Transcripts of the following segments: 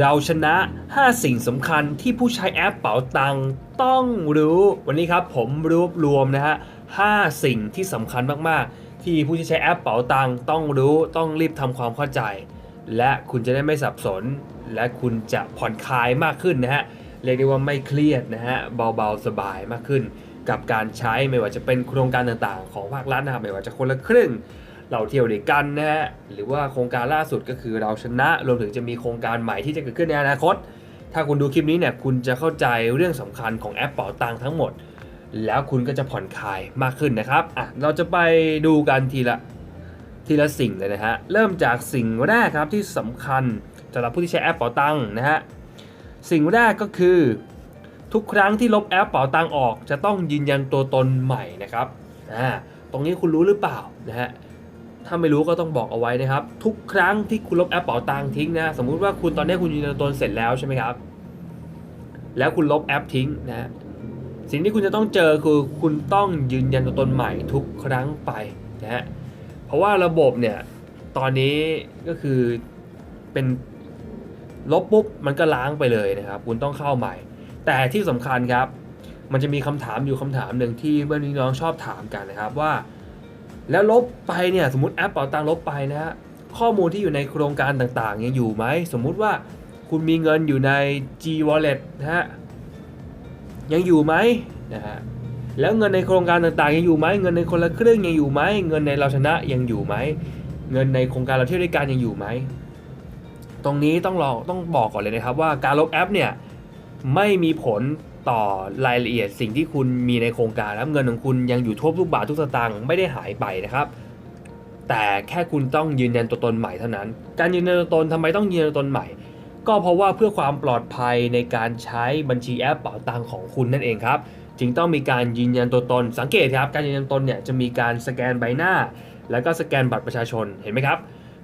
เราชนะ 5 สิ่งสำคัญที่ผู้ใช้แอปเป๋าตังค์ต้องรู้ วันนี้ครับผมรวบรวมนะฮะ5สิ่งที่สำคัญมากๆ ที่ผู้ที่ใช้แอปเป๋าตังค์ต้องรู้ต้องรีบทำความเข้าใจ และคุณจะได้ไม่สับสน และคุณจะผ่อนคลายมากขึ้นนะฮะเรียกได้ว่าไม่เครียดนะฮะเบาๆสบายมากขึ้น กับการใช้ไม่ว่าจะเป็นโครงการต่างๆ ของภาครัฐนะครับไม่ว่าจะคนละครึ่ง เราเที่ยวด้วยกันนะฮะหรือว่าโครงการล่าสุดก็คือเราชนะรวมถึงจะมีโครงการใหม่ที่จะเกิดขึ้นในอนาคต ถ้าคุณดูคลิปนี้เนี่ยคุณจะเข้าใจเรื่องสำคัญของแอปเป๋าตังค์ทั้งหมด แล้วคุณก็จะผ่อนคลายมากขึ้นนะครับอะเราจะไปดูกันทีละทีละสิ่งเลยนะฮะเริ่มจากสิ่งแรกครับที่สำคัญสำหรับผู้ที่ใช้แอปเป๋าตังค์นะฮะสิ่งแรกก็คือ ทุกครั้งที่ลบแอปเป๋าตังค์ออก จะต้องยืนยันตัวตนใหม่นะครับอ่าตรงนี้คุณรู้หรือเปล่านะฮะ ถ้าไม่รู้ก็ต้องบอกเอาไว้นะครับ ทุกครั้งที่คุณลบแอปเป๋าตังค์ทิ้งนะสมมุติว่าคุณตอนนี้คุณยืนยันตนเสร็จแล้วใช่ไหมครับ แล้วคุณลบแอปทิ้งนะสิ่งที่คุณจะต้องเจอคือคุณต้องยืนยันตัวตนใหม่ทุกครั้งไปนะฮะเพราะว่าระบบเนี่ยตอนนี้ก็คือเป็นลบปุ๊บมันก็ล้างไปเลยนะครับ คุณต้องเข้าใหม่ แต่ที่สำคัญครับ มันจะมีคำถามอยู่คำถามหนึ่งที่เพื่อนน้องชอบถามกันนะครับว่า แล้วลบไปเนี่ยสมมติแอปเป๋าตังลบไปนะฮะข้อมูลที่อยู่ในโครงการต่างๆยังอยู่ไหมสมมุติว่าคุณมีเงินอยู่ใน G Wallet นะฮะยังอยู่ไหมนะฮะแล้วเงินในโครงการต่างๆยังอยู่ไหมเงินในคนละครึ่งยังอยู่ไหมเงินในเราชนะยังอยู่ไหมเงินในโครงการเราเที่ยวด้วยกันยังอยู่ไหมตรงนี้ต้องลองต้องบอกก่อนเลยนะครับว่าการลบแอปเนี่ยไม่มีผล ต่อรายละเอียดสิ่งที่คุณมีในโครงการแล้วเงินของคุณยังอยู่ทั่วทุกบาททุกสตางค์ไม่ได้หายไปนะครับ แต่แค่คุณต้องยืนยันตัวตนใหม่เท่านั้น การยืนยันตัวตนทำไมต้องยืนยันตัวตนใหม่ ก็เพราะว่าเพื่อความปลอดภัยในการใช้บัญชีแอปเป๋าตังของคุณนั่นเองครับ จึงต้องมีการยืนยันตัวตน สังเกตครับ การยืนยันตัวตนเนี่ยจะมีการสแกนใบหน้า แล้วก็สแกนบัตรประชาชนเห็นไหมครับ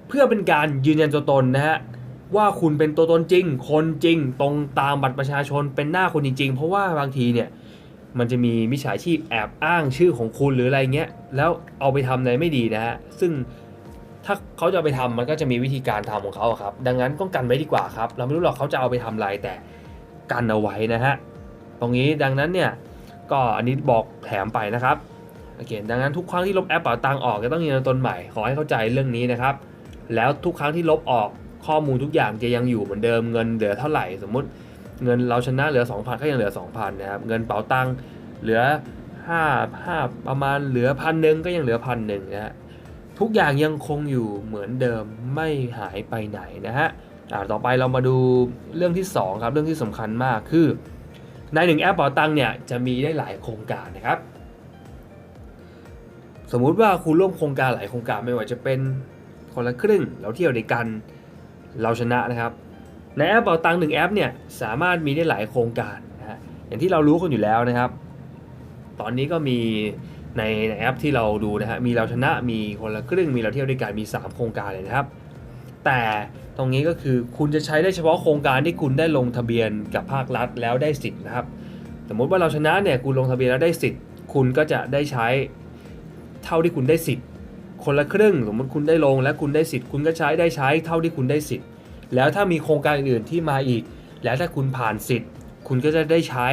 เพื่อเป็นการยืนยันตัวตนนะฮะ ว่าคุณเป็นตัวตนจริง คนจริง ตรงตามบัตรประชาชนเป็นหน้าคนจริง ๆ เพราะว่าบางทีเนี่ยมันจะมีมิจฉาชีพแอบอ้างชื่อของคุณหรืออะไรเงี้ย แล้วเอาไปทำในไม่ดีนะฮะ ซึ่งถ้าเขาจะไปทำมันก็จะมีวิธีการทำของเขาครับ ดังนั้นต้องกันไว้ดีกว่าครับ เราไม่รู้หรอกเขาจะเอาไปทำอะไรแต่กันเอาไว้นะฮะ ตรงนี้ดังนั้นเนี่ยก็อันนี้บอกแถมไปนะครับโอเคดังนั้นทุกครั้งที่ลบแอปเป๋าตังออกจะต้องยืนยันตนใหม่ ขอให้เข้าใจเรื่องนี้นะครับ แล้วทุกครั้งที่ลบออก ข้อมูลทุกอย่างจะยังอยู่เหมือนเดิมเงินเหลือเท่าไหร่สมมุติเงินเราชนะเหลือ 2,000 ก็ยังเหลือ 2,000 นะครับ เงินเป๋าตังค์เหลือ5 5ประมาณเหลือพันหนึ่งก็ยังเหลือพันหนึ่งนะฮะทุกอย่างยังคงอยู่เหมือนเดิมไม่หายไปไหนนะฮะต่อไปเรามาดูเรื่องที่ 2 ครับ เรื่องที่สำคัญมากคือ ในหนึ่งแอปเป๋าตังค์เนี่ยจะมีได้หลายโครงการนะครับ สมมุติว่าคุณร่วมโครงการหลายโครงการไม่ว่าจะเป็นคนละครึ่งเราเที่ยวด้วยกัน เราชนะนะครับ ในแอปเป๋าตังค์หนึ่งแอปเนี่ยสามารถมีได้หลายโครงการนะฮะอย่างที่เรารู้กันอยู่แล้วนะครับ ตอนนี้ก็มีในในแอปที่เราดูนะฮะมีเราชนะมีคนละครึ่งมีเราเที่ยวด้วยกันมี 3 โครงการเลยนะครับ แต่ตรงนี้ก็คือคุณจะใช้ได้เฉพาะโครงการที่คุณได้ลงทะเบียนกับภาครัฐแล้วได้สิทธิ์นะครับ สมมติว่าเราชนะเนี่ยคุณลงทะเบียนแล้วได้สิทธิ์ คุณก็จะได้ใช้เท่าที่คุณได้สิทธิ์ คนละครึ่งสมมติคุณได้ลง และคุณได้สิทธิ์คุณก็ใช้ได้ใช้เท่าที่คุณได้สิทธิ์ แล้วถ้ามีโครงการอื่นที่มาอีก แล้วถ้าคุณผ่านสิทธิ์ คุณก็จะได้ใช้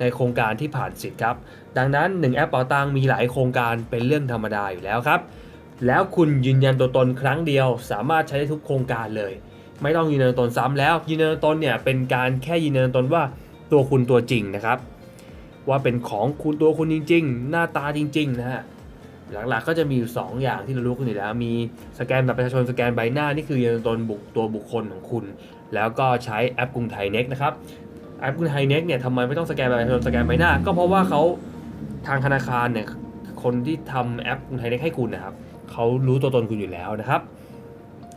ในโครงการที่ผ่านสิทธิ์ครับ ดังนั้น 1 แอปเป๋าตังมีหลายโครงการเป็นเรื่องธรรมดาอยู่แล้วครับ แล้วคุณยืนยันตัวตนครั้งเดียว สามารถใช้ได้ทุกโครงการเลย ไม่ต้องยืนยันตัวตนซ้ำแล้วยืนยันตัวตนเนี่ยเป็นการแค่ยืนยันตัวตนว่าตัวคุณตัวจริงนะครับ ว่าเป็นของคุณตัวคุณจริง ๆ หน้าตาจริง ๆ นะฮะ หลักๆก็จะมีอยู่ 2 อย่างที่เรารู้กันอยู่แล้ว มีสแกนบัตรประชาชนสแกนใบหน้า นี่คือยืนยันตนบุคตัวบุคคลของคุณ แล้วก็ใช้แอปกรุงไทยเน็กนะครับแอปกรุงไทยเน็กเนี่ยทำไมไม่ต้องสแกนบัตรประชาชนสแกนใบหน้า ก็เพราะว่าเขาทางธนาคารเนี่ยคนที่ทำแอปกรุงไทยเน็กให้คุณนะครับเขารู้ตัวตนคุณอยู่แล้วนะครับ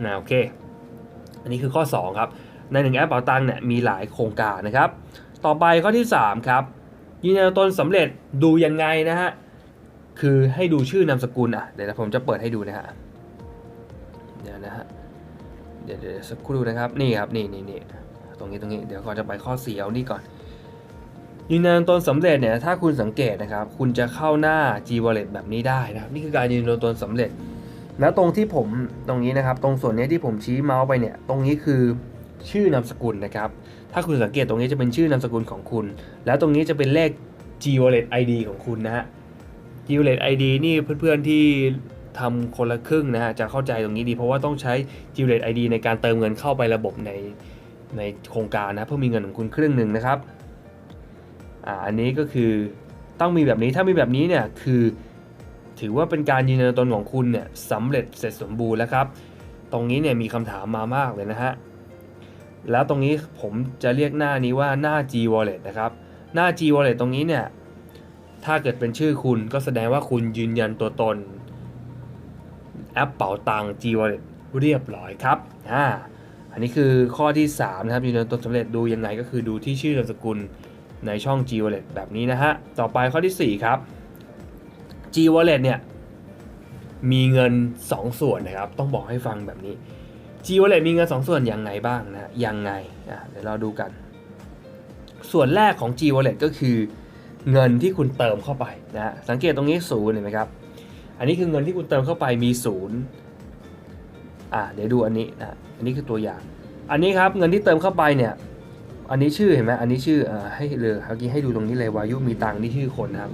นะโอเค อันนี้คือข้อ 2 ครับ ในหนึ่งแอปเป๋าตังค์เนี่ยมีหลายโครงการนะครับ ต่อไปข้อที่ 3 ครับยืนยันตัวตนสำเร็จดูยังไงนะฮะ คือให้ดูชื่อนามสกุลอะเดี๋ยวผมจะเปิดให้ดูนะฮะเดี๋ยวนะฮะเดี๋ยวเดี๋ยวสักครู่นะครับนี่ครับนี่นี่นี่ตรงนี้ตรงนี้เดี๋ยวก่อนจะไปข้อ4เอานี่ก่อนยืนยันตนสำเร็จเนี่ยถ้าคุณสังเกตนะครับ คุณจะเข้าหน้า G Wallet แบบนี้ได้นะครับนี่คือการยืนยันตนสำเร็จ แล้วตรงที่ผมตรงนี้นะครับ ตรงส่วนนี้ที่ผมชี้เมาส์ไปเนี่ย ตรงนี้คือชื่อนามสกุลนะครับ ถ้าคุณสังเกตตรงนี้จะเป็นชื่อนามสกุลของคุณ แล้วตรงนี้จะเป็นเลข G Wallet ID ของคุณนะฮะ G Wallet ID นี่เพื่อนๆที่ทำคนละครึ่งนะฮะจะเข้าใจตรงนี้ดี เพราะว่าต้องใช้ G Wallet ID ในการเติมเงินเข้าไประบบในในโครงการนะเพื่อมีเงินของคุณครึ่งหนึ่งนะครับอ่าอันนี้ก็คือต้องมีแบบนี้ถ้ามีแบบนี้เนี่ยคือ ถือว่าเป็นการยืนยันตนของคุณเนี่ยสำเร็จเสร็จสมบูรณ์แล้วครับ ตรงนี้เนี่ยมีคำถามมามากเลยนะฮะแล้วตรงนี้ผมจะเรียกหน้านี้ว่าหน้า G Wallet นะครับ หน้า G Wallet ตรงนี้เนี่ย ถ้าเกิดเป็นชื่อคุณก็แสดงว่าคุณยืนยันตัวตน แอปเป๋าตังค์ G Wallet เรียบร้อยครับอ่าอันนี้คือข้อที่ 3 นะครับยืนยันตัวตนสำเร็จดูยังไงก็คือดูที่ชื่อนามสกุลในช่อง G Wallet แบบนี้นะฮะ ต่อไปข้อที่ 4 ครับ G Wallet เนี่ย มีเงิน 2 ส่วนนะครับ ต้องบอกให้ฟังแบบนี้ G Wallet มีเงิน 2 ส่วนยังไงบ้างนะยังไงอะเดี๋ยวเราดูกัน ส่วนแรกของ G Wallet ก็คือ เงินที่คุณเติมเข้าไปนะฮะสังเกตตรงนี้ศูนย์เห็นไหมครับ อันนี้คือเงินที่คุณเติมเข้าไปมีศูนย์อะเดี๋ยวดูอันนี้นะอันนี้คือตัวอย่าง อันนี้ครับเงินที่เติมเข้าไปเนี่ยอันนี้ชื่อเห็นไหมอันนี้ชื่ออ่าให้เลยเมื่อกี้ให้ดูตรงนี้เลยวายุมีตังค์นี่ชื่อคนนะครับ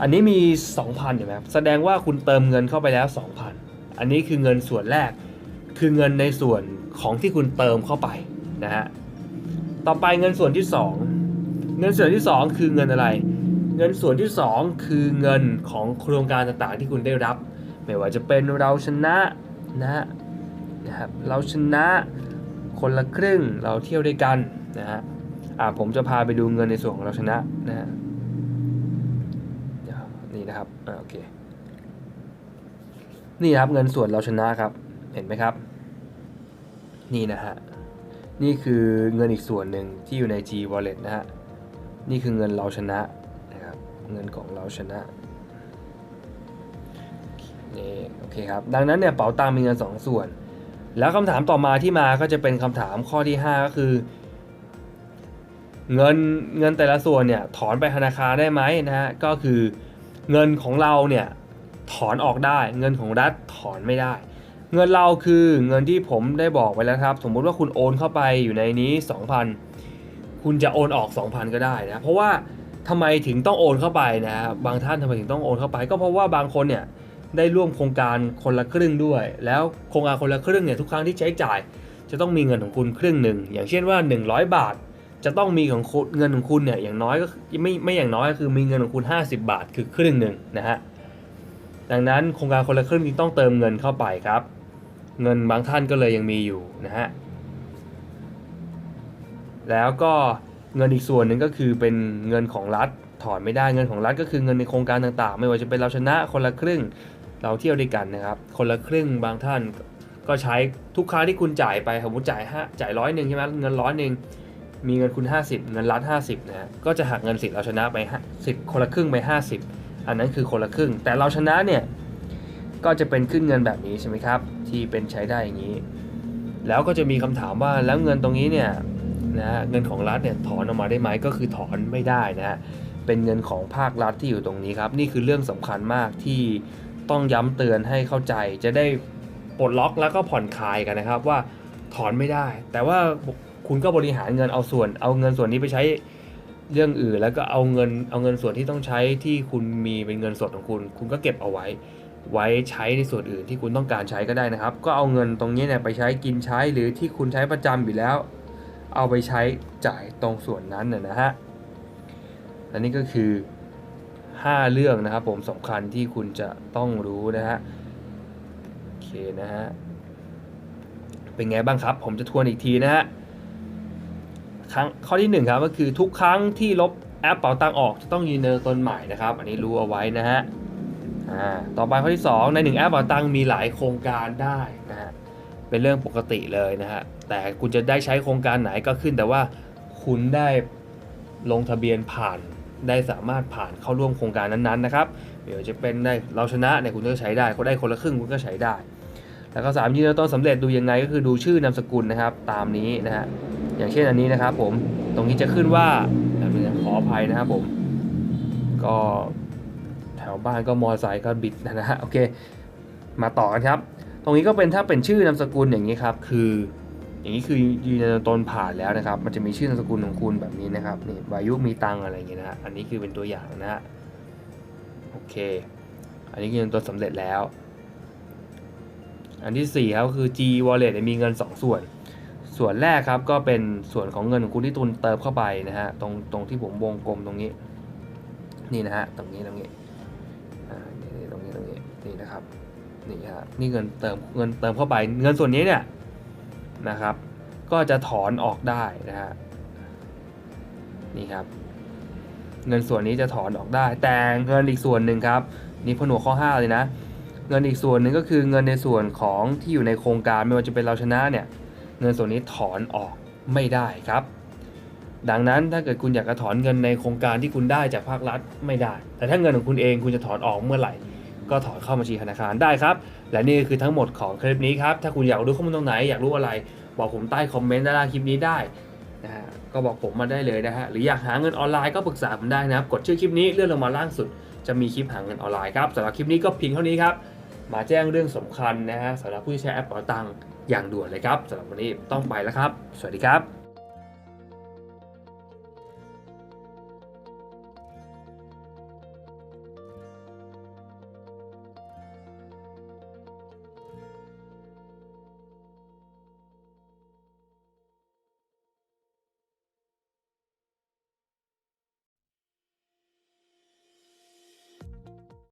อันนี้มี 2,000เห็นไหมครับแสดงว่าคุณเติมเงินเข้าไปแล้ว 2,000 อันนี้คือเงินส่วนแรก คือเงินในส่วนของที่คุณเติมเข้าไปนะฮะต่อไปเงินส่วนที่ 2 เงินส่วนที่ 2 คือเงินอะไร เงินส่วนที่ 2 คือเงินของโครงการต่างๆที่คุณได้รับ ไม่ว่าจะเป็นเราชนะนะนะครับเราชนะคนละครึ่งเราเที่ยวด้วยกันนะฮะอ่าผมจะพาไปดูเงินในส่วนของเราชนะนะฮะนี่นะครับอ่าโอเคนี่ครับเงินส่วนเราชนะครับเห็นไหมครับ นี่นะฮะนี่คือเงินอีกส่วนหนึ่งที่อยู่ใน G Wallet นะฮะ นี่คือเงินเราชนะนะครับเงินของเราชนะนี่โอเคครับดังนั้นเนี่ยเป๋าตังมีเงิน 2 ส่วน แล้วคำถามต่อมาที่มาก็จะเป็นคำถามข้อที่ 5 ก็คือ เงินเงินแต่ละส่วนเนี่ยถอนไปธนาคารได้ไหมนะฮะก็คือเงินของเราเนี่ยถอนออกได้ เงินของรัฐถอนไม่ได้ เงินเราคือเงินที่ผมได้บอกไปแล้วครับ สมมุติว่าคุณโอนเข้าไปอยู่ในนี้ 2,000 คุณจะโอนออก 2,000 ก็ได้นะ เพราะว่าทำไมถึงต้องโอนเข้าไปนะ บางท่านทำไมถึงต้องโอนเข้าไป ก็เพราะว่าบางคนเนี่ยได้ร่วมโครงการคนละครึ่งด้วย แล้วโครงการคนละครึ่งเนี่ยทุกครั้งที่ใช้จ่าย จะต้องมีเงินของคุณครึ่งหนึ่ง อย่างเช่นว่า 100 บาท จะต้องมีของคุณเงินของคุณเนี่ยอย่างน้อยก็ไม่ไม่อย่างน้อยก็คือมีเงินของคุณ 50 บาทคือครึ่งหนึ่งนะฮะ ดังนั้นโครงการคนละครึ่งจึงต้องเติมเงินเข้าไปครับ เงินบางท่านก็เลยยังมีอยู่นะฮะ แล้วก็เงินอีกส่วนหนึ่งก็คือเป็นเงินของรัฐถอนไม่ได้เงินของรัฐก็คือเงินในโครงการต่างๆ ไม่ว่าจะเป็นเราชนะคนละครึ่งเราเที่ยวด้วยกันนะครับ คนละครึ่งบางท่านก็ใช้ทุกครั้งที่คุณจ่ายไปสมมติจ่ายห้าจ่ายร้อยหนึ่งใช่ไหมเงินร้อยหนึ่งมีเงินคุณ 50 เงินรัฐ50นะฮะก็จะหักเงินสิทธิ์เราชนะไปสิทธิ์คนละครึ่งไป 50 อันนั้นคือคนละครึ่ง แต่เราชนะเนี่ยก็จะเป็นขึ้นเงินแบบนี้ใช่ไหมครับ ที่เป็นใช้ได้อย่างนี้ แล้วก็จะมีคำถามว่าแล้วเงินตรงนี้เนี่ย นะฮะเงินของรัฐเนี่ยถอนออกมาได้ไหมก็คือถอนไม่ได้นะฮะเป็นเงินของภาครัฐที่อยู่ตรงนี้ครับนี่คือเรื่องสำคัญมากที่ต้องย้ำเตือนให้เข้าใจ จะได้ปลดล็อกแล้วก็ผ่อนคลายกันนะครับว่าถอนไม่ได้ แต่ว่าคุณก็บริหารเงินเอาส่วน เอาเงินส่วนนี้ไปใช้เรื่องอื่น แล้วก็เอาเงินเอาเงินส่วนที่ต้องใช้ที่คุณมีเป็นเงินสดของคุณ คุณก็เก็บเอาไว้ไว้ใช้ในส่วนอื่นที่คุณต้องการใช้ก็ได้นะครับ ก็เอาเงินตรงนี้เนี่ยไปใช้กินใช้หรือที่คุณใช้ประจำอยู่แล้ว เอาไปใช้จ่ายตรงส่วนนั้นนะนะฮะและนี่ก็คือ 5 เรื่องนะครับผมสำคัญที่คุณจะต้องรู้นะฮะโอเคนะฮะเป็นไงบ้างครับ ผมจะทวนอีกทีนะฮะครั้งข้อที่ 1 ครับก็คือทุกครั้งที่ลบแอปเป๋าตังออกจะต้องยืนยันตนใหม่นะครับ อันนี้รู้เอาไว้นะฮะอ่าต่อไปข้อที่ 2 ใน 1 แอปเป๋าตังมีหลายโครงการได้นะฮะ เป็นเรื่องปกติเลยนะฮะ แต่คุณจะได้ใช้โครงการไหนก็ขึ้น แต่ว่าคุณได้ลงทะเบียนผ่าน ได้สามารถผ่านเข้าร่วมโครงการนั้นๆนะครับไม่ว่าจะเป็นได้เราชนะเนี่ยคุณก็ใช้ได้เขาได้คนละครึ่งคุณก็ใช้ได้ แล้วก็สามยืนยันต้นสำเร็จดูยังไงก็คือดูชื่อนามสกุลนะครับ ตามนี้นะฮะ อย่างเช่นอันนี้นะครับผม ตรงนี้จะขึ้นว่าขออภัยนะครับผม ก็แถวบ้านก็มอไซค์ก็บิดนะฮะ โอเค มาต่อกันครับ ตรงนี้ก็เป็นถ้าเป็นชื่อนามสกุลอย่างนี้ครับ คือ อย่างนี้คือยืนยันตนผ่านแล้วนะครับ มันจะมีชื่อนามสกุลของคุณแบบนี้นะครับนี่วายุมีตังอะไรอย่างเงี้ยนะฮะอันนี้คือเป็นตัวอย่างนะฮะโอเค อันนี้ยืนยันตัวสำเร็จแล้ว อันที่สี่ครับคือ G Wallet เนี่ยมีเงิน 2 ส่วน ส่วนแรกครับก็เป็นส่วนของเงินของคุณที่ตุนเติมเข้าไปนะฮะตรงตรงที่ผมวงกลมตรงนี้ นี่นะฮะตรงนี้ตรงนี้ตรงนี้ตรงนี้นี่นะครับ นี่ฮะนี่เงินเติมเงินเติมเข้าไป เงินส่วนนี้เนี่ยนะครับ ก็จะถอนออกได้นะฮะนี่ครับ เงินส่วนนี้จะถอนออกได้ แต่เงินอีกส่วนหนึ่งครับนี่ผนวกข้อ 5 เลยนะ เงินอีกส่วนหนึ่งก็คือเงินในส่วนของที่อยู่ในโครงการไม่ว่าจะเป็นเราชนะเนี่ยเงินส่วนนี้ถอนออกไม่ได้ครับ ดังนั้นถ้าเกิดคุณอยากจะถอนเงินในโครงการที่คุณได้จากภาครัฐไม่ได้ แต่ถ้าเงินของคุณเองคุณจะถอนออกเมื่อไหร่ ก็ถอนเข้าบัญชีธนาคารได้ครับ และนี่คือทั้งหมดของคลิปนี้ครับ ถ้าคุณอยากรู้ข้อมูลตรงไหนอยากรู้อะไร บอกผมใต้คอมเมนต์ด้านล่างคลิปนี้ได้นะฮะก็บอกผมมาได้เลยนะฮะหรืออยากหาเงินออนไลน์ก็ปรึกษาผมได้นะครับ กดชื่อคลิปนี้เลื่อนลงมาล่างสุด จะมีคลิปหาเงินออนไลน์ครับสำหรับคลิปนี้ก็เพียงเท่านี้ครับมาแจ้งเรื่องสำคัญนะฮะสำหรับผู้ใช้แอปเป๋าตังค์อย่างด่วนเลยครับสำหรับวันนี้ต้องไปแล้วครับ สวัสดีครับ